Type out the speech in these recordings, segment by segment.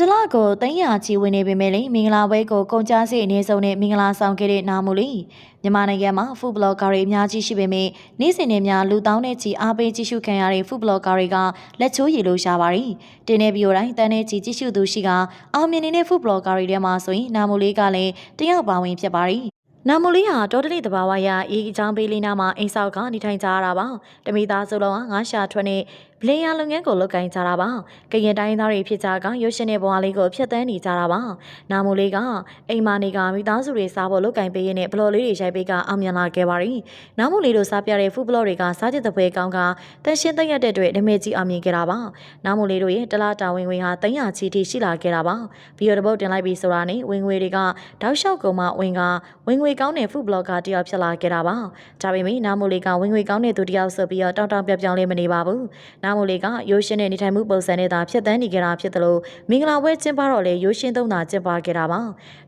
တလကိုတန်းရာချီဝင်နေပေမဲ့လေမင်္ဂလာပွဲကိုကုန်ကြစိတ်အနေဆုံးနဲ့မင်္ဂလာဆောင်ခဲ့တဲ့နာမူလီမြန်မာနိုင်ငံမှာဖူဘလော့ဂါတွေအများကြီးရှိပေမဲ့နေ့စဉ်နဲ့များလူတောင်းတဲ့ချီအားပေးကြည့်ရှုခံရတဲ့ဖူဘလော့ဂါတွေကလက်ချိုးရည်လို့ရှားပါတယ်တင်းနေပြီးတိုင်းတန်းတဲ့ချီကြည့်ရှုသူရှိကအောင်မြင်နေတဲ့ဖူဘလော့ဂါတွေထဲမှာဆိုရင်နာမူလီကလည်းတယောက်ပါဝင်ဖြစ်ပါတယ်နာမူလေးဟာတော်တလိတဘာဝရအေးအချောင်းပေးလေးနာမှာအိမ်ဆောက်ကနေထိုင်ကြရတာပါတမိသားစုလုံးကငါးရှာထွက်နေဗလေယာလုပ်ငန်းကိုလုပ်ကိုင်ကြတာပါကရင်တိုင်းသားတွေဖြစ်ကြကရုပ်ရှင်တဲ့ဘဝလေးကိုဖျက်ဆီးနေကြတာပါနာမူလေးကအိမ်မာနေကမိသားစုတွေစားဖို့လုပ်ကိုင်ပေးရတဲ့ဘလော်လေးတွေရိုက်ပေးကအောင်မြင်လာခဲ့ပါရီနာမူလေးတို့စားပြတဲ့ဖူဘလော့တွေကစားချစ်တဲ့ပွဲကောင်းကတန်ရှင်းသိရတဲ့အတွက်ဒမဲကြီးအောင်မြင်ခဲ့တာပါနာမူလေးတို့ရဲ့တလားတာဝင်ငွေဟာ300ချီထိရှိလာခဲ့တာပါဗီဒီယိုတစ်ပုတ်တင်လိုက်ပြီးဆိုတာနဲ့ဝင်ငွေတွေကတောက်လျှောက်ကုန်မှဝင်ကဝင်ငွေကောင်းတဲ့ဖူဘလော့ကတယောက်ဖြစ်လာခဲ့တာပါဒါပေမဲ့နာမူလေးကဝင်ငွေကောင်းတဲ့သူတယောက်ဆိုပြီးတော့တောင်းတောင်းပြောင်ပြောင်လေးမနေပါဘူးနာမူလေးကရိုးရှင်းတဲ့နေထိုင်မှုပုံစံနဲ့သာဖြစ်တန်းနေကြတာဖြစ်တယ်လို့မင်္ဂလာပွဲကျင်းပတော့လေရိုးရှင်းသုံးသာကျင်းပခဲ့တာပါ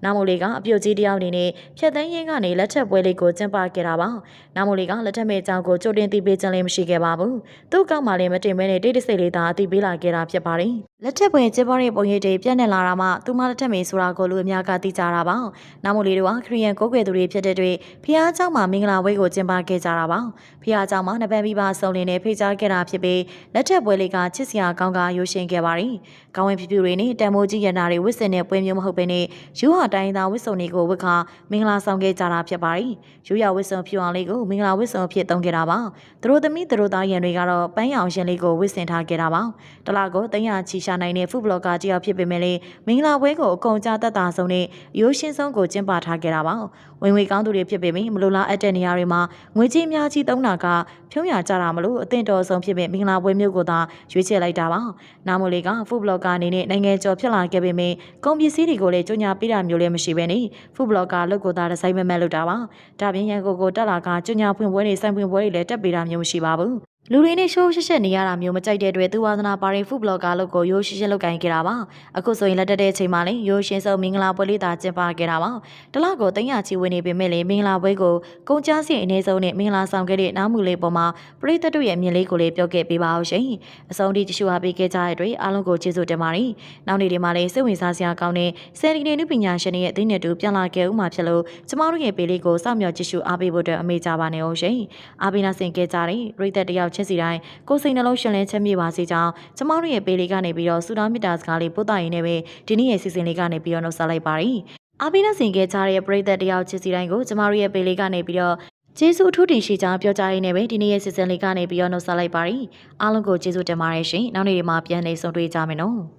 နာမူလေးကအပြုတ်ကြီးတယောက်အနေနဲ့ဖြတ်တန်းရင်းကနေလက်ထက်ပွဲလေးကိုကျင်းပခဲ့တာပါနာမူလေးကလက်ထက်မဲ့အကြောင်းကိုကြိုတင်သိပေးခြင်းလည်းမရှိခဲ့ပါဘူးသူ့ကောက်မှလည်းမတင်မဲနဲ့တိတ်တဆိတ်လေးသာအသိပေးလာခဲ့တာဖြစ်ပါတယ်လက်ထက်ပွဲကျင်းပတဲ့ပုံရိပ်တွေပြန့်နှံ့လာတာမှသူမလက်ထက်မဲ့ဆိုတာကိုလူအများကသိကြတာပါနာမူလေးတို့ကခရီးယန်ကိုးကွယ်သူတွေဖြစ်တဲ့တွေ့ဖះเจ้าမှာမင်္ဂလာပွဲကိုကျင်းပခဲ့ကြတာပါဖះเจ้าမှာနပန်ပြီးပါစုံလင်နဲ့ဖိတ်ကြားခဲ့တာဖြစ်ပြီး လက်ထက်ပွဲလေးကချစ်စရာကောင်းကရိုးရှင်းခဲ့ပါတယ်။ကောင်းဝင်ဖြူဖြူတွေနဲ့တန်မိုးကြီးရနာတွေဝစ်စင်တဲ့ပွဲမျိုးမဟုတ်ဘဲနဲ့ယူဟာတိုင်းသားဝစ်စုံတွေကိုဝစ်ခါမင်္ဂလာဆောင်ခဲ့ကြတာဖြစ်ပါတယ်။ယူရဝစ်စုံဖြူအောင်လေးကိုမင်္ဂလာဝစ်စုံဖြစ်သုံးခဲ့တာပါ။သူတို့သမီးသူတို့သားရန်တွေကတော့ပန်းရောင်ရှင်လေးကိုဝစ်စင်ထားခဲ့တာပါ။တလားကိုတရချီရှာနိုင်တဲ့ဖူဘလော့ကာတယောက်ဖြစ်ပေမဲ့လည်းမင်္ဂလာပွဲကိုအကုန်ကြသက်သာဆုံးနဲ့ရိုးရှင်းဆုံးကိုကျင်းပထားခဲ့တာပါ။ဝင်ငွေကောင်းသူတွေဖြစ်ပေမဲ့မလိုလားအပ်တဲ့နေရာတွေမှာငွေကြေးအများကြီးသုံးတာကဖြုံးရကြတာမလို့အသင့်တော်ဆုံးဖြစ်ပေမင်္ဂလာပွဲမျိုးကိုသာရွေးချယ်လိုက်တာပါ။နာမိုလီကဖူဘလော့ကာအနေနဲ့နိုင်ငံကျော်ဖြစ်လာခဲ့ပေမဲ့ကုန်ပစ္စည်းတွေကိုလည်းကြိုညာပေးတာမျိုးလည်းမရှိဘဲနဲ့ဖူဘလော့ကာလုပ်ကိုသာဒီဇိုင်းမမက်လုပ်တာပါ။ဒါပြင်ရန်ကိုကိုတက်လာကကြိုညာဖွင့်ပွဲတွေစိုင်းဖွင့်ပွဲတွေလည်းတက်ပေးတာမျိုးမရှိပါဘူး။ လူတွေနဲ့ရှိုးရှက်ရှက်နေရတာမျိုးမကြိုက်တဲ့အတွက်သူဝါသနာပါရင်ဖူဘလော့ကာလို့ကိုရိုးရှင်းရှင်းလုပ်ကိုင်ခဲ့တာပါအခုဆိုရင်လက်တက်တဲ့အချိန်မှာလည်းရိုးရှင်းဆုံးမင်္ဂလာပွဲလေးသာကျင်းပခဲ့တာပါတလကိုတင်ရချီဝင်နေပေမဲ့လည်းမင်္ဂလာပွဲကိုကုန်ကြစီအနေဆုံးနဲ့မင်္ဂလာဆောင်ခဲ့တဲ့နားမှုလေးပေါ်မှာပရိသတ်တို့ရဲ့အမြင်လေးကိုလည်းပြောခဲ့ပေးပါအောင်ရှင်အဆုံးထိကြည့်ရှုအားပေးခဲ့ကြတဲ့အတွက်အားလုံးကိုကျေးဇူးတင်ပါတယ်နောက်နေ့ဒီမှာလည်းစိတ်ဝင်စားစရာကောင်းတဲ့ဆယ်ဒီနေနုပညာရှင်တွေရဲ့အသိဉာဏ်တူပြန်လာခဲ့ဦးမှာဖြစ်လို့ကျမတို့ရဲ့ပေးလေးကိုစောင့်မျှော်ကြည့်ရှုအားပေးဖို့အတွက်အမေကြပါနေအောင်ရှင်အားပေးနာဆင်ခဲ့ကြတဲ့ပရိသတ်တယောက်ချင်းစီတိုင်းကိုစိတ်နှလုံးရှင်လန်းချမ်းမြေပါစေကြောင်းကျမတို့ရဲ့ပေးလေးကနေပြီးတော့ဆုတောင်းမေတ္တာစကားလေးပို့သရင်လည်းပဲဒီနေ့ရဲ့စီစဉ်လေးကနေပြီးတော့နှုတ်ဆက်လိုက်ပါရစေ။အားပေးနှဆင်ခဲ့ကြတဲ့ပရိသတ်တယောက်ချစ်စီတိုင်းကိုကျမတို့ရဲ့ပေးလေးကနေပြီးတော့ကျေးဇူးအထူးတင်ရှိကြောင်းပြောကြားရင်းနဲ့ပဲဒီနေ့ရဲ့စီစဉ်လေးကနေပြီးတော့နှုတ်ဆက်လိုက်ပါရစေ။အားလုံးကိုကျေးဇူးတင်ပါတယ်ရှင်။နောက်နေ့ဒီမှာပြန်နေဆုံတွေ့ကြမယ်နော်။